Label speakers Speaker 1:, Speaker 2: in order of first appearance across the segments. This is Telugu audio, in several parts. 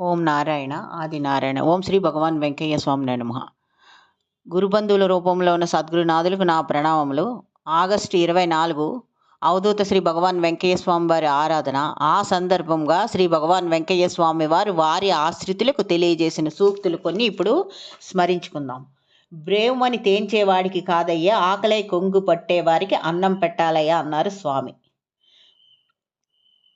Speaker 1: ఓం నారాయణ ఆది నారాయణ. ఓం శ్రీ భగవాన్ వెంకయ్య స్వామి నమ. గురుబంధువుల రూపంలో ఉన్న సద్గురునాథులకు నా ప్రణామములు. ఆగస్టు ఇరవై నాలుగు అవధూత శ్రీ భగవాన్ వెంకయ్య స్వామి వారి ఆరాధన. ఆ సందర్భంగా శ్రీ భగవాన్ వెంకయ్య స్వామి వారు వారి ఆశ్రితులకు తెలియజేసిన సూక్తులు కొన్ని ఇప్పుడు స్మరించుకుందాం. బ్రేవుమని తేంచేవాడికి కాదయ్యా ఆకలై కొంగు పట్టేవారికి అన్నం పెట్టాలయ్యా అన్నారు స్వామి.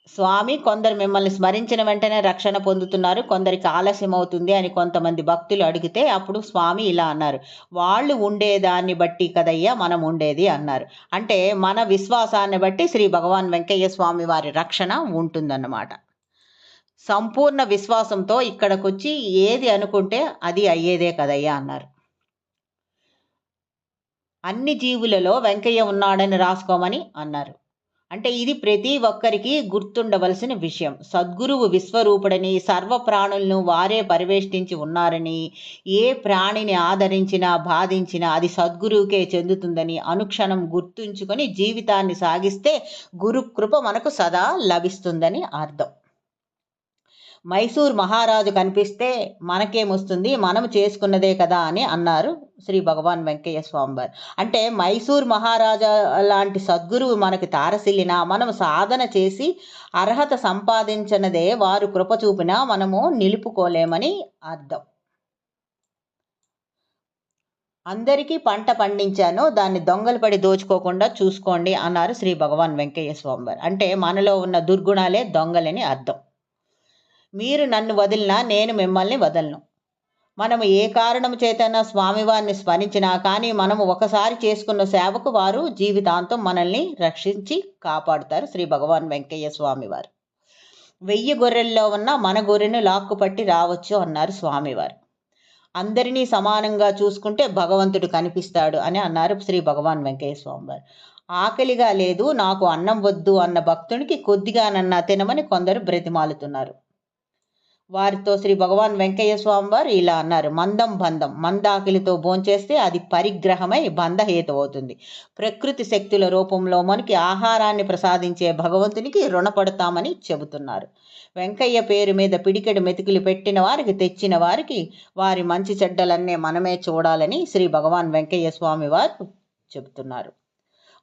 Speaker 1: స్వామి కొందరు మిమ్మల్ని స్మరించిన వెంటనే రక్షణ పొందుతున్నారు. కొందరికి ఆలస్యం అవుతుంది అని కొంతమంది భక్తులు అడిగితే అప్పుడు స్వామి ఇలా అన్నారు. వాళ్ళు ఉండేదాన్ని బట్టి కదయ్యా మనం ఉండేది అన్నారు. అంటే మన విశ్వాసాన్ని బట్టి శ్రీ భగవాన్ వెంకయ్య స్వామి వారి రక్షణ ఉంటుందన్నమాట. సంపూర్ణ విశ్వాసంతో ఇక్కడికి వచ్చి ఏది అనుకుంటే అది అయ్యేదే కదయ్యా అన్నారు. అన్ని జీవులలో వెంకయ్య ఉన్నాడని రాసుకోమని అన్నారు. అంటే ఇది ప్రతి ఒక్కరికి గుర్తుండవలసిన విషయం. సద్గురువు విశ్వరూపుడని సర్వ ప్రాణులను వారే పరివేష్టించి ఉన్నారని ఏ ప్రాణిని ఆదరించినా బాధించినా అది సద్గురువుకే చెందుతుందని అనుక్షణం గుర్తుంచుకొని జీవితాన్ని సాగిస్తే గురుకృప మనకు సదా లభిస్తుందని అర్థం. మైసూర్ మహారాజు కనిపిస్తే మనకేమొస్తుంది మనం చేసుకున్నదే కదా అని అన్నారు శ్రీ భగవాన్ వెంకయ్య స్వామివారు. అంటే మైసూర్ మహారాజా లాంటి సద్గురువు మనకి తారసిల్లినా మనం సాధన చేసి అర్హత సంపాదించినదే వారు కృప చూపినా మనము నిలుపుకోలేమని అర్థం. అందరికీ పంట పండించాను దాన్ని దొంగలు పడి దోచుకోకుండా చూసుకోండి అన్నారు శ్రీ భగవాన్ వెంకయ్య స్వామివారు. అంటే మనలో ఉన్న దుర్గుణాలే దొంగలని అర్థం. మీరు నన్ను వదిలినా నేను మిమ్మల్ని వదలను. మనము ఏ కారణం చేతన్నా స్వామివారిని స్మరించినా కానీ మనము ఒకసారి చేసుకున్న సేవకు వారు జీవితాంతం మనల్ని రక్షించి కాపాడుతారు శ్రీ భగవాన్ వెంకయ్య స్వామివారు వెయ్యి గొర్రెల్లో ఉన్న మన గొర్రెను లాక్కుపట్టి రావచ్చు అన్నారు స్వామివారు అందరినీ సమానంగా చూసుకుంటే భగవంతుడు కనిపిస్తాడు అని అన్నారు శ్రీ భగవాన్ వెంకయ్య స్వామివారు ఆకలిగా లేదు నాకు అన్నం వద్దు అన్న భక్తునికి కొద్దిగానన్నా తినమని కొందరు బ్రతిమాలుతున్నారు. వారితో శ్రీ భగవాన్ వెంకయ్య స్వామి వారు ఇలా అన్నారు. మందం బంధం మందాకిలితో భోంచేస్తే అది పరిగ్రహమై బంధహేతు అవుతుంది ప్రకృతి శక్తుల రూపంలో మనకి ఆహారాన్ని ప్రసాదించే భగవంతునికి రుణపడతామని చెబుతున్నారు. వెంకయ్య పేరు మీద పిడికెడు మెతుకులు పెట్టిన వారికి తెచ్చిన వారికి వారి మంచి చెడ్డలన్నీ మనమే చూడాలని శ్రీ భగవాన్ వెంకయ్య స్వామి వారు చెబుతున్నారు.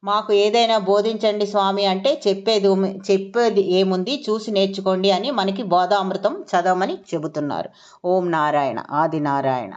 Speaker 1: మాకు ఏదైనా బోధించండి స్వామి అంటే చెప్పేది చెప్పేది ఏముంది చూసి నేర్చుకోండి అని మనకి బోధామృతం చదవమని చెబుతున్నారు. ఓం నారాయణ ఆది నారాయణ